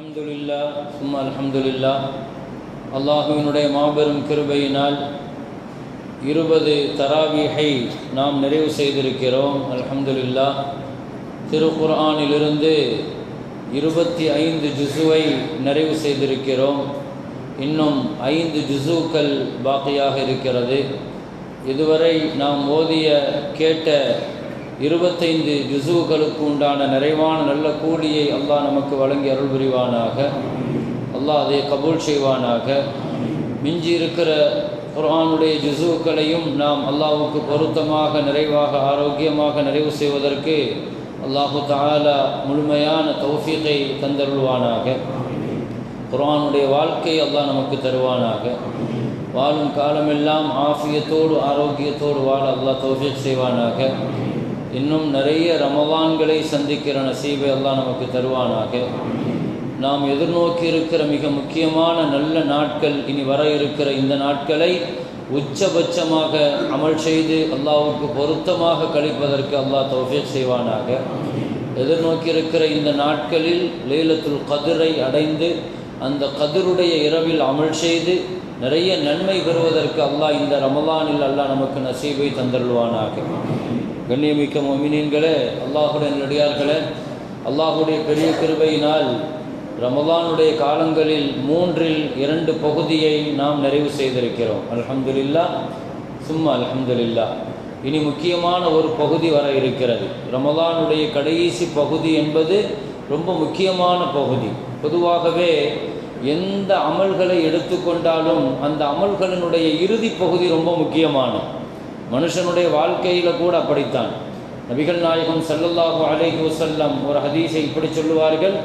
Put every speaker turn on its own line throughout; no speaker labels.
அலமதுல்லா சும்மா அலமதுல்லா அல்லாஹுவினுடைய மாபெரும் கிருபையினால் இருபது தராவிகை நாம் நிறைவு செய்திருக்கிறோம் அலமதுல்லா திருக்குர்ஆனிலிருந்து இருபத்தி ஐந்து ஜுசுவை நிறைவு செய்திருக்கிறோம். இன்னும் ஐந்து ஜுசுக்கள் பாக்கியாக இருக்கிறது. இதுவரை நாம் ஓதிய கேட்ட இருபத்தைந்து ஜுசுகளுக்கு உண்டான நிறைவான நல்ல கூலியை அல்லாஹ் நமக்கு வழங்கி அருள் புரிவானாக அல்லாஹ் அதை கபூல் செய்வானாக. மிஞ்சி இருக்கிற குரானுடைய ஜுசுக்களையும் நாம் அல்லாஹுக்கு பொருத்தமாக நிறைவாக ஆரோக்கியமாக நிறைவு செய்வதற்கு அல்லாஹு தாலா முழுமையான தௌஃபீகை தந்தருள்வானாக. குரானுடைய வாழ்க்கை அல்லாஹ் நமக்கு தருவானாக. வாழும் காலமெல்லாம் ஆஃபியத்தோடு ஆரோக்கியத்தோடு வாழ அல்லாஹ் தௌஃபீக் செய்வானாக. இன்னும் நிறைய ரமவான்களை சந்திக்கிற நசீபை அல்லாஹ் நமக்கு தருவானாக. நாம் எதிர்நோக்கி இருக்கிற மிக முக்கியமான நல்ல நாட்கள் இனி வர இருக்கிற இந்த நாட்களை உச்சபட்சமாக அமல் செய்து அல்லாவுக்கு பொருத்தமாக கழிப்பதற்கு அல்லாஹ் தௌஃபீக் செய்வானாக. எதிர்நோக்கி இருக்கிற இந்த நாட்களில் லைலத்துல் கதிரை அடைந்து அந்த கதிருடைய இரவில் அமல் செய்து நிறைய நன்மை பெறுவதற்கு அல்லாஹ் இந்த ரமலானில் அல்லாஹ் நமக்கு நசீபை தந்தருள்வானாக. கண்ணியமிக்க மொமினீன்களே அல்லாஹுடைய நடிகார்களே அல்லாஹுடைய பெரிய கிருபையினால் ரமதானுடைய காலங்களில் மூன்றில் இரண்டு பகுதியை நாம் நிறைவு செய்திருக்கிறோம். அலமதுல்லா சும்மா அலமதுல்லா இனி முக்கியமான ஒரு பகுதி வர இருக்கிறது. ரமதானுடைய கடைசி பகுதி என்பது ரொம்ப முக்கியமான பகுதி. பொதுவாகவே எந்த அமல்களை எடுத்துக்கொண்டாலும் அந்த அமல்களினுடைய இறுதி பகுதி ரொம்ப முக்கியமானது. மனுஷனுடைய வாழ்க்கையில் கூட அப்படித்தான். நபிகள் நாயகம் சல்லல்லாஹு அலைஹி வசல்லம் ஒரு ஹதீஸை இப்படி சொல்லுவார்கள்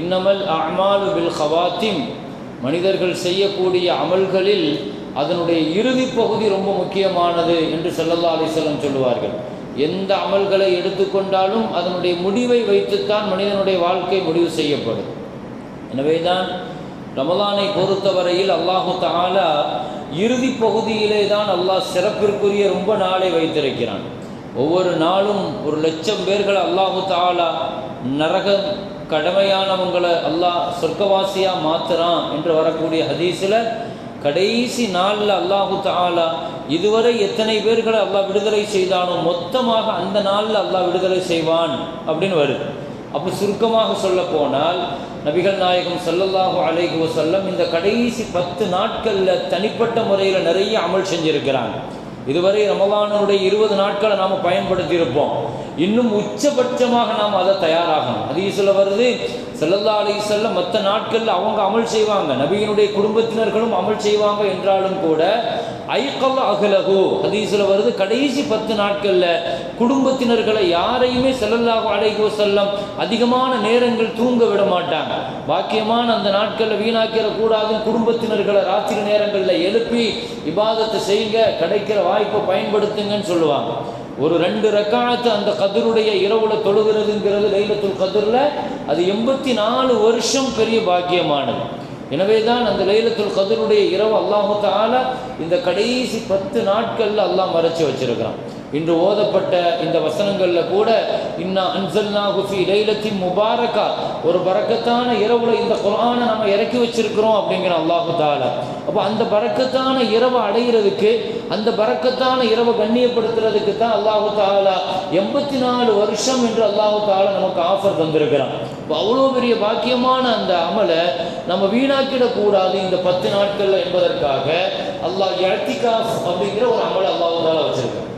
இன்னமல் அமாலு பில் ஹவாத்திம் மனிதர்கள் செய்யக்கூடிய அமல்களில் அதனுடைய இறுதி பகுதி ரொம்ப முக்கியமானது என்று சல்லல்லா அலிசல்லம் சொல்லுவார்கள். எந்த அமல்களை எடுத்துக்கொண்டாலும் அதனுடைய முடிவை வைத்துத்தான் மனிதனுடைய வாழ்க்கை முடிவு செய்யப்படும். எனவேதான் ரமலானை பொறுத்தவரையில் அல்லாஹு தாலா இறுதி பகுதியிலே தான் அல்லாஹ் சிறப்பிற்குரிய ரொம்ப நாளை வைத்திருக்கிறான். ஒவ்வொரு நாளும் ஒரு லட்சம் பேர்களை அல்லாஹு தாலா நரகம் கடமையானவங்களை அல்லாஹ் சொர்க்கவாசியாக மாத்துறான் என்று வரக்கூடிய ஹதீஸில் கடைசி நாளில் அல்லாஹு தாலா இதுவரை எத்தனை பேர்களை அல்லாஹ் விடுதலை செய்தானோ மொத்தமாக அந்த நாளில் அல்லாஹ் விடுதலை செய்வான் அப்படின்னு வருது. அப்போ சுருக்கமாக சொல்ல போனால் நபிகள் நாயகம் சல்லல்லாஹு அலைஹி வசல்லம் இந்த கடைசி பத்து நாட்களில் தனிப்பட்ட முறையில் நிறைய அமல் செஞ்சுருக்கிறாங்க. இதுவரை ரமலானுடைய இருபது நாட்களை நாம் பயன்படுத்தியிருப்போம். இன்னும் உச்சபட்சமாக நாம் அதை தயாராகணும். ஹதீஸில் வருது செல்லல்லா அலி செல்ல மற்ற நாட்களில் அவங்க அமல் செய்வாங்க. நபியினுடைய குடும்பத்தினர்களும் அமல் செய்வாங்க என்றாலும் கூட ஐக்கல் அகலகு ஹதீஸில் வருது கடைசி பத்து நாட்களில் குடும்பத்தினர்களை யாரையுமே செல்லல்லாஹு அலைஹி செல்லம் அதிகமான நேரங்கள் தூங்க விட மாட்டாங்க. பாக்கியமான அந்த நாட்களில் வீணாக்கிடக்கூடாதுன்னு குடும்பத்தினர்களை ராத்திரி நேரங்களில் எழுப்பி விவாதத்தை செய்யுங்க கிடைக்கிற வாய்ப்பை பயன்படுத்துங்கன்னு சொல்லுவாங்க. ஒரு ரெண்டு ரக்காத்து அந்த கதிருடைய இரவுல தொழுகிறதுங்கிறது லைலத்துல் கதிரில் அது எண்பத்தி நாலு வருஷம் பெரிய பாக்கியமானது. எனவே தான் அந்த லைலத்துல் கதிருடைய இரவு அல்லாஹு தாலா இந்த கடைசி பத்து நாட்களில் அல்லாஹ் மறைச்சி வச்சிருக்கிறான். இன்று ஓதப்பட்ட இந்த வசனங்களில் கூட இன்னா அன்சல்னா குஃபி லைலத்தின் முபாரக்கா ஒரு பறக்கத்தான இரவுல இந்த குரானை நம்ம இறக்கி வச்சிருக்கிறோம் அப்படிங்கிற அல்லாஹு தாலா அப்போ அந்த பறக்கத்தான இரவை அடைகிறதுக்கு அந்த பறக்கத்தான இரவை கண்ணியப்படுத்துறதுக்கு தான் அல்லாஹு தாலா எண்பத்தி நாலு வருஷம் என்று அல்லாஹு தாலா நமக்கு ஆஃபர் தந்திருக்கிறான். இப்போ அவ்வளோ பெரிய பாக்கியமான அந்த அமலை நம்ம வீணாக்கிடக்கூடாது இந்த பத்து நாட்களில் என்பதற்காக அல்லாஹ் எழ்த்திகாஃப் அப்படிங்கிற ஒரு அமலை அல்லாஹு தாலா வச்சிருக்கான்.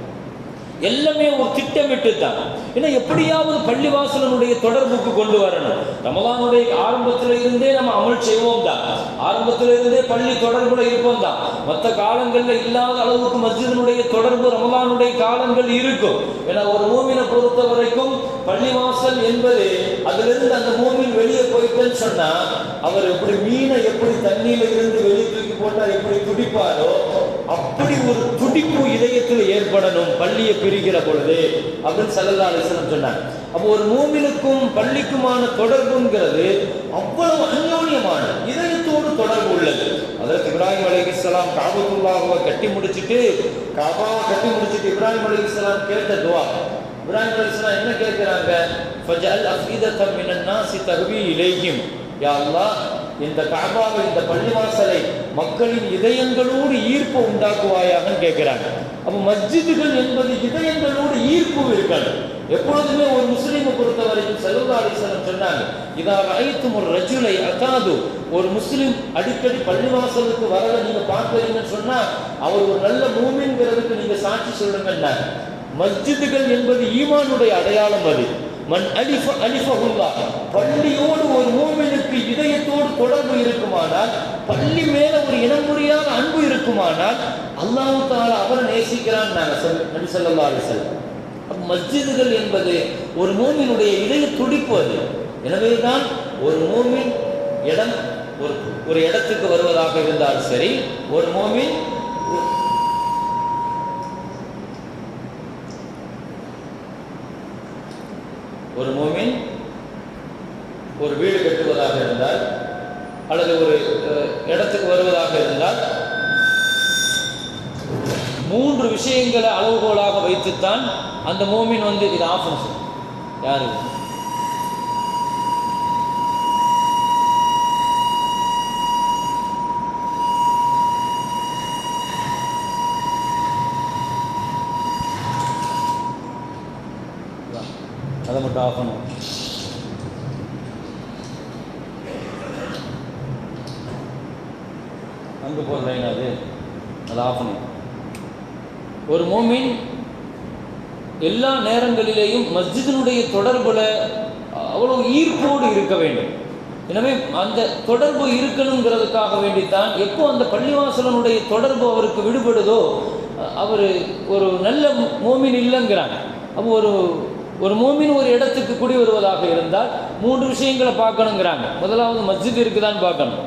எல்லாமே ஒரு திட்டமிட்டு தான் ஏன்னா எப்படியாவது பள்ளிவாசலனுடைய தொடர்புக்கு கொண்டு வரணும். ரமலானுடைய ஆரம்பத்தில் இருந்தே நம்ம அமல் செய்வோம் தான் ஆரம்பத்தில் இருந்தே பள்ளி தொடர்புல இருப்போம் தான் மற்ற காலங்களில் இல்லாத அளவுக்கு மஸ்ஜிதனுடைய தொடர்பு ரமலானுடைய காலங்கள் இருக்கும். ஏன்னா ஒரு மூவினை பொறுத்த வரைக்கும் பள்ளிவாசல் என்பது அதிலிருந்து அந்த மூமின் வெளியே போயிட்டேன்னு சொன்னா அவர் எப்படி மீனை எப்படி தண்ணியில இருந்து வெளியே தூக்கி போட்டால் எப்படி துடிப்பாரோ அப்படி ஒரு துடிப்பு இதயத்தில் ஏற்படணும் பள்ளியை பிரிக்கிற பொழுது அப்படின்னு சல்லல்லா அலிஸ்லம் சொன்னாங்க அப்போ ஒரு மூமினுக்கும் பள்ளிக்குமான தொடர்புங்கிறது அவ்வளவு அந்யோன்யமான இதயத்தோடு தொடர்பு உள்ளது. அதற்கு இப்ராஹிம் அலி இஸ்லாம் கட்டி முடிச்சுட்டு காபாவை கட்டி முடிச்சுட்டு இப்ராஹிம் அலி இஸ்லாம் கேட்ட துவா இப்ராஹிம் அலி என்ன கேட்கிறாங்க? ஃபஜல் அஃபீதத்தம் மினன் நாசி தஹ்வி இலைஹிம். யா இந்த காபாவை இந்த பள்ளிவாசலை மக்களின் இதயங்களோடு ஈர்ப்பு உண்டாக்குவாயாக கேட்கிறாங்க. அப்போ மஸ்ஜிதுகள் என்பது இதயங்களோடு ஈர்ப்பு இருக்கணும். எப்பொழுதுமே ஒரு முஸ்லீமை பொறுத்த வரைக்கும் செல்வா அலிசலம் சொன்னாங்க இதா ஐத்தும் ஒரு ரஜுலை அகாது ஒரு முஸ்லீம் அடிக்கடி பள்ளிவாசலுக்கு வரல நீங்க பார்க்கறீங்கன்னு சொன்னா அவர் ஒரு நல்ல மூமின்கிறதுக்கு நீங்க சாட்சி சொல்லுங்கன்னாங்க மஸ்ஜிதுகள் என்பது ஈமானுடைய அடையாளம் அது. மண் அலிஃப அலிஃபகுல்லா பள்ளியோடு ஒரு மூமினுக்கு இதயத்தோடு தொடர்பு இருக்குமானால் பள்ளி மேல ஒரு இனம் புரியாத அன்பு இருக்குமானால் அல்லாஹு தாலா அவரை நேசிக்கிறான் நாங்கள் சொல் நபி ஸல்லல்லாஹு அலைஹி மஸ்ஜிதுகள் என்பது ஒரு மூமினுடைய இதய துடிப்பு அது. எனவேதான் ஒரு மூமின் இடம் ஒரு ஒரு இடத்துக்கு வருவதாக இருந்தாலும் சரி ஒரு மூமின் ஒரு மூமின் ஒரு வீடு கட்டுவதாக இருந்தால் அல்லது ஒரு இடத்துக்கு வருவதாக இருந்தால் மூன்று விஷயங்களை அளவுகோலாக வைத்துத்தான் அந்த மூமின் வந்து இது ஆஃப் யாரு? ஆகணும் அங்கே போகிற லைன் அது. அதை ஆகணும் ஒரு மோமின் எல்லா நேரங்களிலேயும் மஸ்ஜிதினுடைய தொடர்பில் அவ்வளோ ஈர்ப்போடு இருக்க வேண்டும். எனவே அந்த தொடர்பு இருக்கணுங்கிறதுக்காக வேண்டித்தான் எப்போ அந்த பள்ளிவாசலனுடைய தொடர்பு அவருக்கு விடுபடுதோ அவர் ஒரு நல்ல மோமின் இல்லைங்கிறாங்க. அப்போ ஒரு ஒரு மோமின் ஒரு இடத்துக்கு குடி வருவதாக இருந்தால் மூன்று விஷயங்களை பார்க்கணுங்கிறாங்க. முதலாவது மஸ்ஜித் இருக்குதான்னு பார்க்கணும்.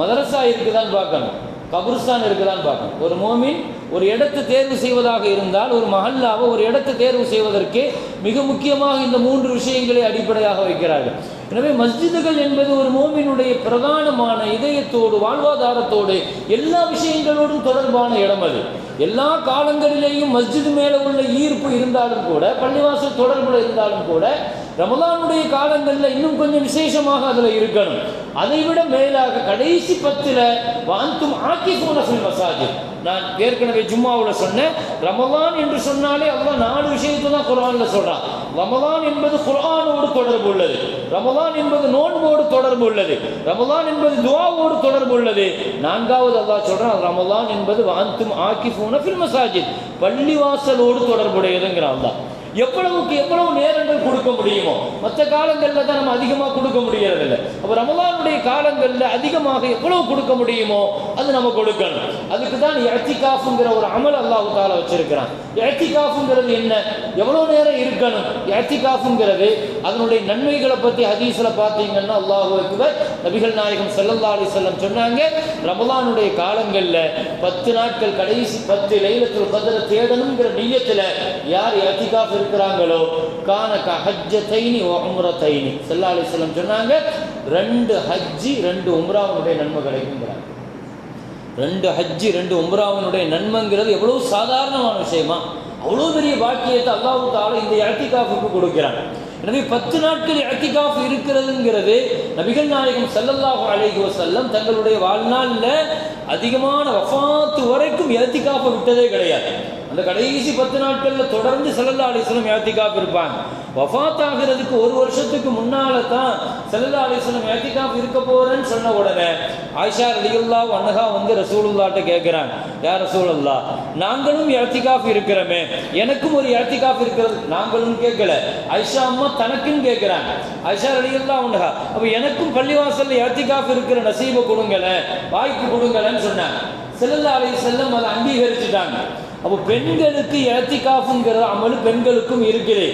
மதரசா இருக்குதான்னு பார்க்கணும். கபுருஸ்தான் இருக்குதான்னு பார்க்கணும். ஒரு மோமின் ஒரு இடத்தை தேர்வு செய்வதாக இருந்தால் ஒரு மஹல்லாவை ஒரு இடத்தை தேர்வு செய்வதற்கு மிக முக்கியமாக இந்த மூன்று விஷயங்களை அடிப்படையாக வைக்கிறார்கள். எனவே மஸ்ஜிதுகள் என்பது ஒரு மோமினுடைய பிரதானமான இதயத்தோடு வாழ்வாதாரத்தோடு எல்லா விஷயங்களோடும் தொடர்பான இடம் அது. எல்லா காலங்களிலேயும் மஸ்ஜித் மேலே உள்ள ஈர்ப்பு இருந்தாலும் கூட பள்ளிவாசல் தொடர்புல இருந்தாலும் கூட ரமலானுடைய காலங்களில் இன்னும் கொஞ்சம் விசேஷமாக அதில் இருக்கணும். அதை விட மேலாக கடைசி பத்தில் வாந்தும் ஆக்கி போன ஃபில் மசாஜித் நான் ஏற்கனவே ஜும்மாவில் சொன்னேன். ரமலான் என்று சொன்னாலே அவ்வளோ நாலு விஷயத்தை தான் குரானில் சொல்கிறான் ரமலான் என்பது குரானோடு தொடர்பு உள்ளது. ரமலான் என்பது நோன்போடு தொடர்பு உள்ளது. ரமலான் என்பது துவாவோடு தொடர்பு உள்ளது. நான்காவது அல்லா சொல்கிறான் ரமலான் என்பது வாந்தும் ஆக்கி போன ஃபில் மசாஜித். பள்ளிவாசலோடு தொடர்புடையதுங்கிறான் தான் எவ்வளவுக்கு எவ்வளவு நேரங்கள் கொடுக்க முடியுமோ மற்ற காலங்களில் தான் நம்ம அதிகமாக கொடுக்க முடியறதில்லை. அப்போ ரமலானுடைய காலங்களில் அதிகமாக எவ்வளவு கொடுக்க முடியுமோ அது நம்ம கொடுக்கணும். அதுக்கு தான் எத்திகாஃபுங்கிற ஒரு அமல் அல்லாஹு தாலா வச்சிருக்கிறான். எத்திகாஃபுங்கிறது என்ன? எவ்வளவு நேரம் இருக்கணும்? எத்திகாஃபுங்கிறது அதனுடைய நன்மைகளை பற்றி ஹதீஸில் பார்த்தீங்கன்னா அல்லாஹு அக்பர் நபிகள் நாயகம் செல்லல்லா அலி செல்லம் சொன்னாங்க ரமலானுடைய காலங்களில் பத்து நாட்கள் கடைசி பத்து லைலத்தில் கதரை தேடணுங்கிற நியத்தில் யார் எத்திகாஃப் இருக்கிறாங்களோ கான ஹஜ்ஜத்தைனி தைனி செல்லா அலி செல்லம் சொன்னாங்க ரெண்டு ஹஜ்ஜி ரெண்டு உம்ராவுடைய நன்மை கிடைக்குங்கிறாங்க ரெண்டு ஹஜ்ஜி ரெண்டு உம்ராவினுடைய நன்மைங்கிறது எவ்வளோ சாதாரணமான விஷயமா? அவ்வளோ பெரிய பாக்கியத்தை அல்லாஹு தாலும் இந்த இழத்திகாஃபுக்கு கொடுக்கிறாங்க. எனவே பத்து நாட்கள் இழத்திகாஃப் இருக்கிறதுங்கிறது நபிகள் நாயகம் ஸல்லல்லாஹு அழகி வசல்லம் தங்களுடைய வாழ்நாளில் அதிகமான வஃபாத்து வரைக்கும் இழத்திகாஃபை விட்டதே கிடையாது. அந்த கடைசி பத்து நாட்களில் தொடர்ந்து செல்லல்லா அலிஸ்லம் வஸல்லம் இருப்பாங்க. வஃபாத் ஆகிறதுக்கு ஒரு வருஷத்துக்கு முன்னால தான் செல்லா அலைஹி ஏத்திகாப் இருக்க போறேன்னு சொன்ன உடனே ஆயிஷா ரலியுல்லா அன்னகா வந்து ரசூலுல்லாட்ட கேட்குறாங்க யார் ரசூலுல்லா நாங்களும் ஏத்திகாப் இருக்கிறோமே எனக்கும் ஒரு ஏத்திகாப் இருக்கிறது. நாங்களும் கேட்கல ஐஷா அம்மா தனக்குன்னு கேட்குறாங்க ஐஷா ரலியுல்லா அன்னகா அப்போ எனக்கும் பள்ளிவாசல்ல ஏத்திகாப் இருக்கிற நசீபை கொடுங்களேன் வாய்ப்பு கொடுங்களேன்னு சொன்னாங்க. ஸல்லல்லாஹு அலைஹி அதை அங்கீகரிச்சுட்டாங்க. அப்போ பெண்களுக்கு இழத்திகாஃபுங்கிற அமல் பெண்களுக்கும் இருக்குது.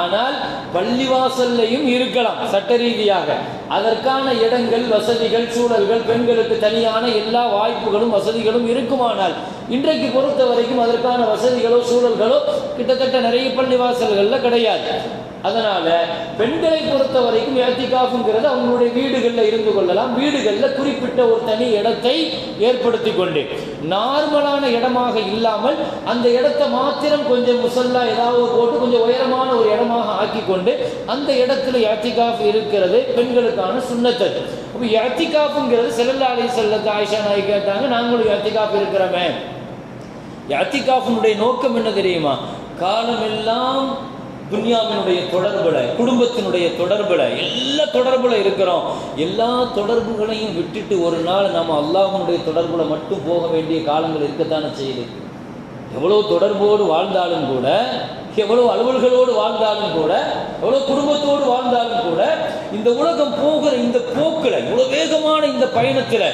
ஆனால் பள்ளிவாசல்லையும் இருக்கலாம் சட்ட ரீதியாக அதற்கான இடங்கள் வசதிகள் சூழல்கள் பெண்களுக்கு தனியான எல்லா வாய்ப்புகளும் வசதிகளும் இருக்குமானால் இன்றைக்கு பொறுத்த வரைக்கும் அதற்கான வசதிகளோ சூழல்களோ கிட்டத்தட்ட நிறைய பள்ளிவாசல்களில் கிடையாது. அதனால பெண்களை பொறுத்த வரைக்கும் ஏத்திகாஃபுங்கிறது அவங்களுடைய வீடுகளில் இருந்து கொள்ளலாம். வீடுகளில் குறிப்பிட்ட ஒரு தனி இடத்தை ஏற்படுத்தி கொண்டு நார்மலான இடமாக இல்லாமல் அந்த இடத்தை மாத்திரம் கொஞ்சம் முசல்லா ஏதாவது போட்டு கொஞ்சம் உயரமான ஒரு இடமாக ஆக்கி கொண்டு அந்த இடத்துல ஏத்திகாஃப் இருக்கிறது பெண்களுக்கான சுண்ணத்தது அப்போ ஏத்திகாஃபுங்கிறது செல்லல்லா அலி செல்லத்து ஆயிஷா நாய் கேட்டாங்க நாங்களும் ஏத்திகாஃப் இருக்கிறோமே. யாத்திகாஃபினுடைய நோக்கம் என்ன தெரியுமா? காலமெல்லாம் துன்யாவினுடைய தொடர்புல குடும்பத்தினுடைய தொடர்புல எல்லா தொடர்புல இருக்கிறோம். எல்லா தொடர்புகளையும் விட்டுட்டு ஒரு நாள் நம்ம அல்லாஹனுடைய தொடர்புல மட்டும் போக வேண்டிய காலங்கள் இருக்கத்தானே செய்யுது. எவ்வளோ தொடர்போடு வாழ்ந்தாலும் கூட எவ்வளோ அலுவல்களோடு வாழ்ந்தாலும் கூட எவ்வளோ குடும்பத்தோடு வாழ்ந்தாலும் கூட இந்த உலகம் போகிற இந்த போக்கில் இவ்வளோ வேகமான இந்த பயணத்தில்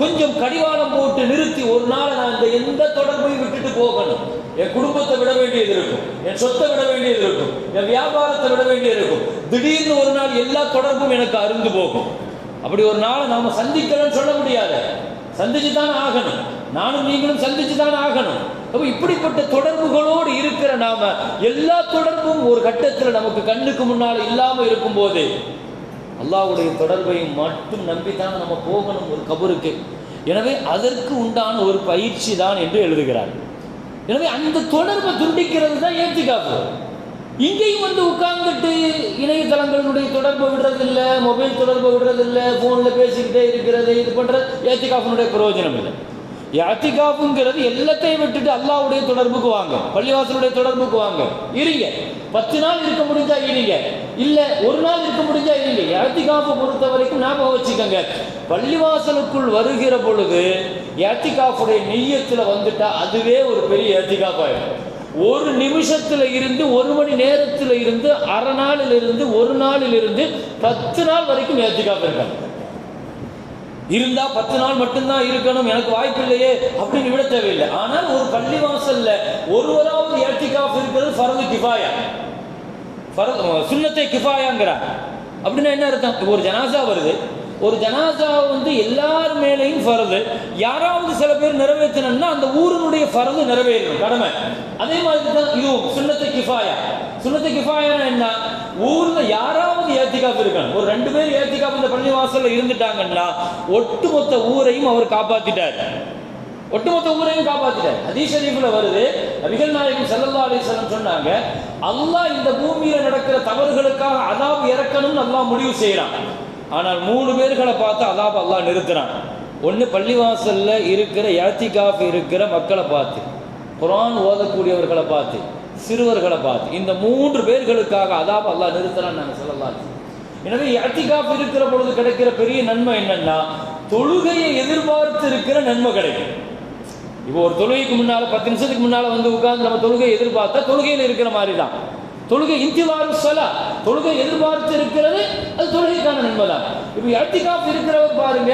கொஞ்சம் கடிவாளம் போட்டு நிறுத்தி ஒரு நாள் நான் இந்த எந்த தொடர்பையும் விட்டுட்டு போகணும். என் குடும்பத்தை விட வேண்டியது இருக்கும். என் சொத்தை விட வேண்டியது இருக்கும். என் வியாபாரத்தை விட வேண்டியது இருக்கும். திடீர்னு ஒரு நாள் எல்லா தொடர்பும் எனக்கு அருந்து போகும். அப்படி ஒரு நாளை நாம சந்திக்கலன்னு சொல்ல முடியாது. சந்திச்சு தான் ஆகணும். நானும் நீங்களும் சந்திச்சு தான் ஆகணும். அப்போ இப்படிப்பட்ட தொடர்புகளோடு இருக்கிற நாம எல்லா தொடர்பும் ஒரு கட்டத்தில் நமக்கு கண்ணுக்கு முன்னால் இல்லாமல் இருக்கும்போது அல்லாவுடைய தொடர்பையும் மட்டும் நம்பித்தான் நம்ம போகணும் ஒரு கபருக்கு. எனவே அதற்கு உண்டான ஒரு பயிற்சி தான் என்று எழுதுகிறார். எனவே அந்த தொடர்பை துண்டிக்கிறது தான் ஏத்திக்காப்பு இங்கேயும் வந்து உட்கார்ந்துட்டு இணையதளங்களுடைய தொடர்பை விடுறதில்லை மொபைல் தொடர்பை விடுறதில்ல ஃபோனில் பேசிக்கிட்டே இருக்கிறது இது பண்ணுறது ஏத்திகாஃபினுடைய பிரயோஜனம் இல்லை. யாத்திகாப்புங்கிறது எல்லாத்தையும் விட்டுட்டு அல்லாவுடைய தொடர்புக்கு வாங்க. பள்ளிவாசலுடைய தொடர்புக்கு வாங்க. இருங்க. பத்து நாள் இருக்க முடிஞ்சா இருங்க. இல்ல ஒரு நாள் இருக்க முடிஞ்சா இருங்க. யாத்திகாப்பை பொறுத்த வரைக்கும் ஞாபகம் வச்சுக்கோங்க. பள்ளிவாசலுக்குள் வருகிற பொழுது யாத்திகாப்புடைய நெய்யத்தில் வந்துட்டா அதுவே ஒரு பெரிய யாத்திகாப்பாயிடும் ஒரு நிமிஷத்துல இருந்து ஒரு மணி நேரத்துல இருந்து அரை நாளில் இருந்து ஒரு நாளில் இருந்து பத்து நாள் வரைக்கும் ஏத்திக்காப்பு இருக்காங்க இருந்தா பத்து நாள் மட்டும்தான் இருக்கணும் எனக்கு வாய்ப்பு இல்லையே அப்படின்னு விட தேவையில்லை. ஆனால் ஒரு பள்ளி வாசல்ல ஒருவராவது ஏத்திகாப் இருக்கிறது ஃபரது கிஃபாயா. சுண்ணத்தை சுன்னத்தை அப்படின்னா என்ன அர்த்தம்? ஒரு ஜனாசா வருது. ஒரு ஜனாசா வந்து எல்லார் மேலேயும் ஃபரது. யாராவது சில பேர் நிறைவேற்றணும்னா அந்த ஊரினுடைய ஃபரது நிறைவேறணும். கடமை. அதே மாதிரி தான் இதுவும் சுண்ணத்தை கிஃபாயா. சுண்ணத்தை கிஃபாயானா என்ன? ஊர்ல யாராவது ஏத்திகாப்பு இருக்கணும். ஒரு ரெண்டு பேர் ஏத்திகாப் இந்த பள்ளி வாசல்ல இருந்துட்டாங்கன்னா ஒட்டுமொத்த ஊரையும் அவர் காப்பாத்திட்டார். ஒட்டுமொத்த ஊரையும் காப்பாத்திட்டார். ஹதீஸ் ஷரீஃபில் வருது. நபிகள் நாயகம் செல்லல்லா அலைஹி சொன்னாங்க அல்லாஹ் இந்த பூமியில நடக்கிற தவறுகளுக்காக அதாப் இறக்கணும்னு அல்லாஹ் முடிவு செய்யறான் ஆனால் மூணு பேர்களை பார்த்து அதாப் அல்லாஹ் நிறுத்துறான். ஒன்று பள்ளிவாசல்ல இருக்கிற ஏத்திகாஃப் இருக்கிற மக்களை பார்த்து குரான் ஓதக்கூடியவர்களை பார்த்து சிறுவர்களை பார்த்து இந்த மூன்று பேர்களுக்காக அதாவது அல்லாஹ் நிறுத்துறான்னு நாங்கள் சொல்லலாம். எனவே ஏத்திகாஃப் இருக்கிற பொழுது கிடைக்கிற பெரிய நன்மை என்னன்னா தொழுகையை எதிர்பார்த்து இருக்கிற நன்மை கிடைக்கும். இப்போ ஒரு தொழுகைக்கு முன்னால பத்து நிமிஷத்துக்கு முன்னால வந்து உட்கார்ந்து நம்ம தொழுகை எதிர்பார்த்தா தொழுகையில் இருக்கிற மாதிரி தான் தொழுகை இந்திவாரு சொல்ல தொழுகை எதிர்பார்த்து இருக்கிறது அது தொழுகைக்கான நன்மை தான் இப்போ ஏத்திகாஃப் இருக்கிறவர் பாருங்க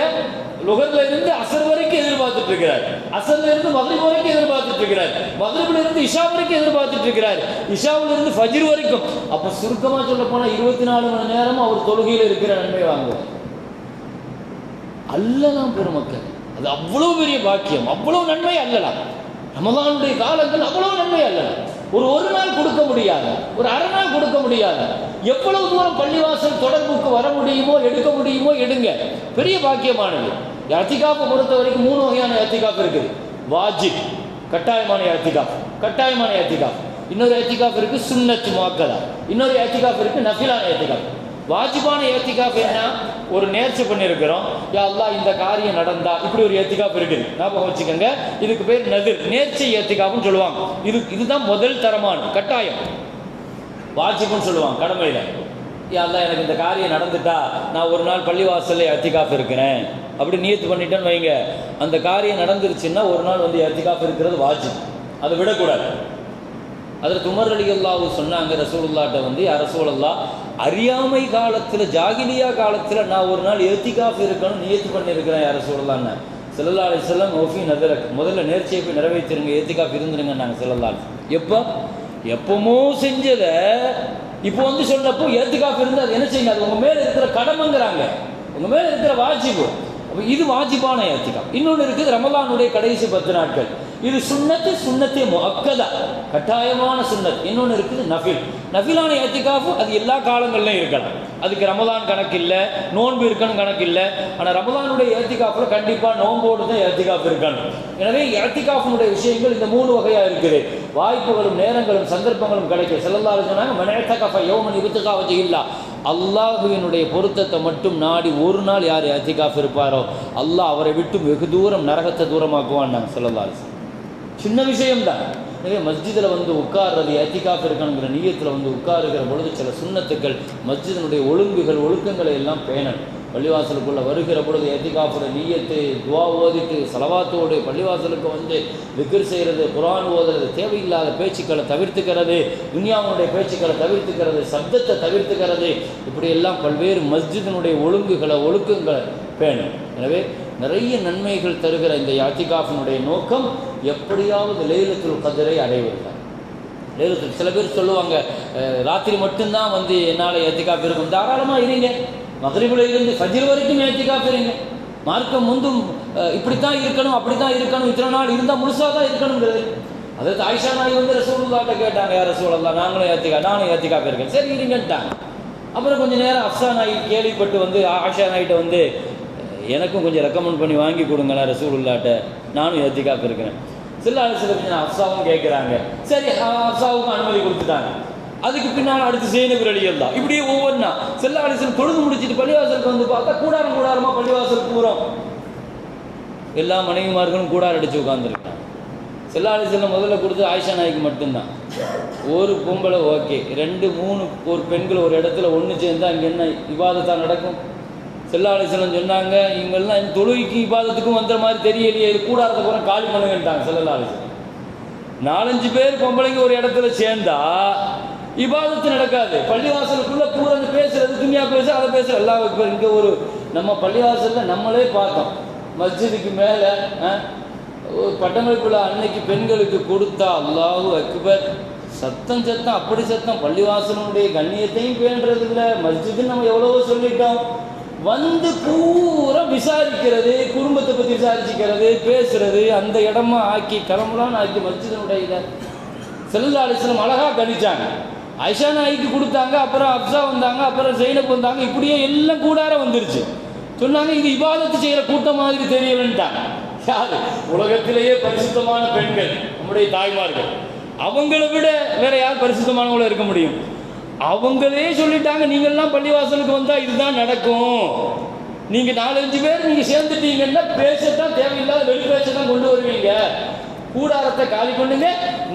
நுகர்ல இருந்து அசர் வரைக்கும் எதிர்பார்த்துட்டு இருக்கிறார் அசர்ல இருந்து மதுரை வரைக்கும் எதிர்பார்த்துட்டு இருக்கிறார் மதுரையில இருந்து இஷா வரைக்கும் எதிர்பார்த்துட்டு இருக்கிறார் இஷாவுல இருந்து ஃபஜிர் வரைக்கும். அப்ப சுருக்கமா சொல்ல போனா இருபத்தி நாலு மணி நேரம் அவர் தொழுகையில் இருக்கிற நன்மை வாங்குவார். அல்லலாம் பெருமக்கள் அது அவ்வளவு பெரிய பாக்கியம். அவ்வளவு நன்மை அல்லலாம். ரமதானுடைய காலங்கள் அவ்வளவு நன்மை அல்லலாம். ஒரு ஒரு நாள் கொடுக்க முடியாது. ஒரு அரை நாள் கொடுக்க முடியாது. எவ்வளவு தூரம் பள்ளிவாசல் தொடர்புக்கு வர முடியுமோ எடுக்க முடியுமோ எடுங்க. பெரிய பாக்கியமானது. யாத்திகாப்பை பொறுத்த வரைக்கும் மூணு வகையான யாத்திகாப் இருக்குது. வாஜிப் கட்டாயமான யாத்திகாப் கட்டாயமான யாத்திகாப் இன்னொரு ஏத்திகாப் இருக்கு சுண்ணத்து முஅக்கதா இன்னொரு ஏத்திகாப் இருக்கு நஃபிலான ஏத்திகாப் வாஜிபான ஏத்திகாப் என்ன? ஒரு நேர்ச்சி பண்ணியிருக்கிறோம். யா அல்லா இந்த காரியம் நடந்தா இப்படி ஒரு ஏத்திகாப் இருக்குது. ஞாபகம் வச்சுக்கோங்க. இதுக்கு பேர் நதிர். நேர்ச்சி ஏத்திகாப்னு சொல்லுவாங்க. இது இதுதான் முதல் தரமான கட்டாயம். வாஜிப்னு சொல்லுவாங்க கடமையில். யா அல்லாஹ் எனக்கு இந்த காரியம் நடந்துட்டா நான் ஒரு நாள் பள்ளிவாசல்ல ஏத்திகாப் இருக்கிறேன். அப்படி நியத்து பண்ணிட்டேன்னு வைங்க. அந்த காரியம் நடந்துருச்சுன்னா ஒரு நாள் வந்து ஏத்திகாப் இருக்கிறது வாஜிப். அதை விடக்கூடாது. அதில் துமர் அலி அல்லாவு சொன்னாங்க ரசூலுல்லாட்ட வந்து யார் ரசூலல்லா அறியாமை காலத்தில் ஜாகிலியா காலத்தில் நான் ஒரு நாள் ஏத்திகாஃப் இருக்கணும்னு நியத்து பண்ணியிருக்கிறேன் யார் ரசூலுல்லான்னு செல்லல்லா அலி செல்லம் ஓஃபி நதரக் முதல்ல நேர்ச்சியை போய் நிறைவேற்றிருங்க ஏத்திகாஃப் இருந்துருங்க நாங்கள் செல்லல்லா எப்போ? எப்பமோ செஞ்சதை இப்போ வந்து சொன்னப்போ ஏத்திகாஃப் இருந்தால் அது என்ன செய்யுங்க? அது உங்கள் மேலே இருக்கிற கடமைங்கிறாங்க. உங்கள் மேலே இருக்கிற வாஜிபு. அப்போ இது வாஜிபான ஏத்திகாப் இன்னொன்று இருக்குது ரமலானுடைய கடைசி பத்து நாட்கள். இது சுன்னத்து சுன்னத்தே முஅக்கதா. கட்டாயமான சுன்னத் இன்னொன்று இருக்குது நஃபில். நஃபிலான ஏத்திகாஃபு அது எல்லா காலங்கள்லையும் இருக்கலாம். அதுக்கு ரமதான் கணக்கு இல்லை நோன்பு இருக்கணும் கணக்கு இல்லை ஆனால் ரமதானுடைய ஏத்திகாஃபில் கண்டிப்பாக நோன்போடு தான் ஏத்திகாஃப் இருக்கணும். எனவே ஏத்திகாஃபினுடைய விஷயங்கள் இந்த மூணு வகையாக இருக்குது. வாய்ப்புகளும் நேரங்களும் சந்தர்ப்பங்களும் கிடைக்கும். செல்லல்லாரு சொன்னாங்க மனேத்தகாஃப யோமன் இருத்துக்காவச்சு இல்லை அல்லாஹுவினுடைய பொருத்தத்தை மட்டும் நாடி ஒரு நாள் யார் ஏத்திகாஃப் இருப்பாரோ அல்லாஹ் அவரை விட்டு வெகு தூரம் நரகத்தை தூரமாக்குவான் நாங்கள் சொல்லலாம் சின்ன விஷயம்தான். எனவே மஸ்ஜிதில் வந்து உட்கார்றது அஜிகாஃப் இருக்கணுங்கிற நீயத்தில் வந்து உட்காருகிற பொழுது சில சுண்ணத்துக்கள் மஸ்ஜிதினுடைய ஒழுங்குகள் ஒழுக்கங்களை எல்லாம் பேணணும். பள்ளிவாசலுக்குள்ளே வருகிற பொழுது எத்திகாப்புற நீயத்து துவா ஓதிட்டு செலவாத்தோடு பள்ளிவாசலுக்கு வந்து விக்கிர் செய்கிறது குரான் ஓதுறது தேவையில்லாத பேச்சுக்களை தவிர்த்துக்கிறது துன்யாவுடைய பேச்சுக்களை தவிர்த்துக்கிறது சப்தத்தை தவிர்த்துக்கிறது. இப்படியெல்லாம் பல்வேறு மஸ்ஜிதினுடைய ஒழுங்குகளை ஒழுக்கங்களை பேணும் எனவே நிறைய நன்மைகள் தருகிற இந்த யாத்திகாஃபினுடைய நோக்கம் எப்படியாவது லைலத்துல் கதிரை அடைவதுதான். லேலத்தில் சில பேர் சொல்லுவாங்க ராத்திரி மட்டும்தான் வந்து என்னால் ஏத்திகாஃப் இருக்கும். தாராளமாக இருங்க. மகரிபுல இருந்து ஃபஜ்ர் வரைக்கும் ஏத்திகாஃப் இருங்க மார்க்கம் முந்தும் இப்படித்தான் இருக்கணும் அப்படித்தான் இருக்கணும். இத்தனை நாள் இருந்தால் முழுசாக தான் இருக்கணுங்கிறது. அதாவது ஆயிஷா நாய் வந்து ரசூலுல்லாட்ட கேட்டாங்க யார் ரசூலல்லா நாங்களும் ஏத்திக்கா நானும் ஏற்றிக்காக இருக்கேன் சரி இருங்கன்ட்டாங்க. அப்புறம் கொஞ்சம் நேரம் அஃசா நாய் கேள்விப்பட்டு வந்து ஆஷா நாய்கிட்ட வந்து எனக்கும் கொஞ்சம் ரெக்கமெண்ட் பண்ணி வாங்கி கொடுங்களேன் ரசூலுல்லாட்ட நானும் ஏத்திக்காப்பு இருக்கிறேன் சில ஆலோசனை கொஞ்சம் அப்சாவும் கேட்குறாங்க சரி அப்சாவுக்கும் அனுமதி கொடுத்துட்டாங்க. அதுக்கு பின்னால் அடுத்து செய்யணும் அடிகள் தான் இப்படியே ஒவ்வொன்றா செல்ல அலிசன் தொழுது முடிச்சிட்டு பள்ளிவாசலுக்கு வந்து பார்த்தா கூடாரம் கூடாரமா பள்ளிவாசல் பூரம் எல்லா மனைவிமார்களும் கூடார் அடித்து உட்காந்துருக்காங்க செல்லா அலிசல்ல முதல்ல கொடுத்து ஆயிஷா நாய்க்கு மட்டும்தான். ஒரு பொம்பளை ஓகே. ரெண்டு மூணு ஒரு பெண்கள் ஒரு இடத்துல ஒன்று சேர்ந்தால் அங்கே என்ன விவாதத்தால் நடக்கும்? செல்லா அலிசலம் சொன்னாங்க இவங்கெல்லாம் தொழுகைக்கு விவாதத்துக்கும் வந்த மாதிரி தெரியலையே கூடாரத்தை கூட காலி பண்ணுங்கன்ட்டாங்க செல்லல்லா அலிசலம் நாலஞ்சு பேர் பொம்பளைங்க ஒரு இடத்துல சேர்ந்தா இபாதத்து நடக்காது. பள்ளிவாசலுக்குள்ள பூரா பேசுறது துணியா பேச அதை பேசுற எல்லா இங்க ஒரு நம்ம பள்ளிவாசல்ல நம்மளே பார்த்தோம். மஸ்ஜிதுக்கு மேல அஹ், ஒரு பட்டமளிப்புல அன்னைக்கு பெண்களுக்கு கொடுத்தா அல்லாஹூ அக்பர் சத்தம் சத்தம் அப்படி சத்தம். பள்ளிவாசலுடைய கண்ணியத்தையும் பேணுறது இல்லை மஸ்ஜிதுன்னு நம்ம எவ்வளவோ சொல்லிட்டோம். வந்து பூரா விசாரிக்கிறது குடும்பத்தை பற்றி விசாரிச்சுக்கிறது பேசுறது அந்த இடமா ஆக்கி கிளம்பலான்னு ஆக்கி மஸ்ஜிதனுடைய இதை செல்லா அழகாக அழகா கணிச்சாங்க. ஐஷா நாய்க்கு கொடுத்தாங்க அப்புறம் அப்சா வந்தாங்க அப்புறம் ஜெயினப் வந்தாங்க இப்படியே எல்லாம் கூடார வந்துருச்சு. சொன்னாங்க இது விவாதத்து செய்கிற கூட்டம் மாதிரி தெரியலன்ட்டாங்க. யாரு? உலகத்திலேயே பரிசுத்தமான பெண்கள் நம்முடைய தாய்மார்கள். அவங்கள விட வேற யார் பரிசுத்தமானவங்கள இருக்க முடியும்? அவங்களே சொல்லிட்டாங்க நீங்கள்லாம் பள்ளிவாசலுக்கு வந்தால் இதுதான் நடக்கும். நீங்கள் நாலஞ்சு பேர் நீங்கள் சேர்ந்துட்டீங்கன்னா பேசத்தான் தேவையில்லாத வெளி பேச்சதான் கொண்டு வருவீங்க. கூடாரத்தை காலி பண்ணுங்க.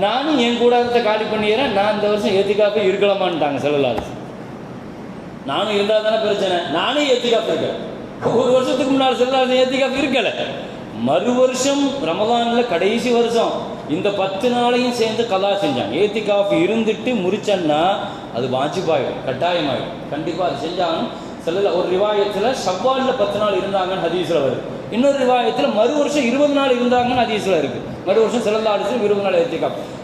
நானும் என் கூடாரத்தை காலி பண்ணிடுறேன். நான் இந்த வருஷம் எதுக்காக இருக்கலாமான்ட்டாங்க செல்லலாது நானும் இருந்தால் தானே பிரச்சனை. நானும் எத்திகாப்பு இருக்கேன். ஒரு வருஷத்துக்கு முன்னால் செல்லாத எத்திகாப்பு இருக்கல. மறு வருஷம் ரமதானில் கடைசி வருஷம் இந்த பத்து நாளையும் சேர்ந்து கலா செஞ்சாங்க. ஏத்திகாஃப் இருந்துட்டு முறிச்சன்னா அது வாஜிபாயிடும் கட்டாயமாயிடும். கண்டிப்பாக அது செஞ்சாங்கன்னு சில ஒரு ரிவாயத்தில் ஷவ்வாலில் பத்து நாள் இருந்தாங்கன்னு ஹதீஸில் வருது. இன்னொரு ரிவாயத்தில் மறு வருஷம் இருபது நாள் இருந்தாங்கன்னு ஹதீஸில் இருக்குது மறு வருஷம் சிறந்த ஆடிச்சு இருபது நாள்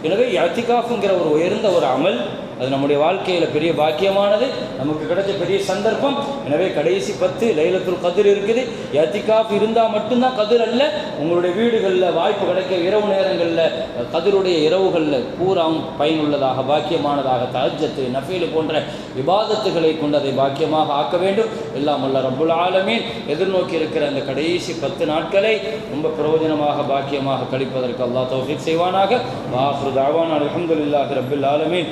எனவே ஏத்திகாஃப்ங்கிற ஒரு உயர்ந்த ஒரு அமல் அது நம்முடைய வாழ்க்கையில் பெரிய பாக்கியமானது நமக்கு கிடைச்ச பெரிய சந்தர்ப்பம். எனவே கடைசி பத்து லைலத்துல் கதிர் இருக்குது. ஏத்திகாஃப் இருந்தால் மட்டும்தான் கதிர் அல்ல. உங்களுடைய வீடுகளில் வாய்ப்பு கிடைக்க இரவு நேரங்களில் கதிருடைய இரவுகளில் பூராவும் பயனுள்ளதாக பாக்கியமானதாக தஜத்து நஃபீல் போன்ற விவாதத்துகளை கொண்டு அதை பாக்கியமாக ஆக்க வேண்டும். எல்லாம் அல்ல ரப்புல் ஆலமீன். எதிர்நோக்கி இருக்கிற அந்த கடைசி பத்து நாட்களை ரொம்ப பிரயோஜனமாக பாக்கியமாக கழிப்பதற்கு அல்லா தௌஃபிக் செய்வானாக. வாஹ்ரு தாவான் அல்ஹம்துலில்லாஹி ரபுல் ஆலமீன்.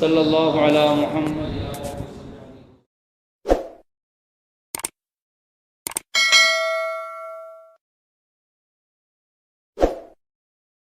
صلى الله على محمد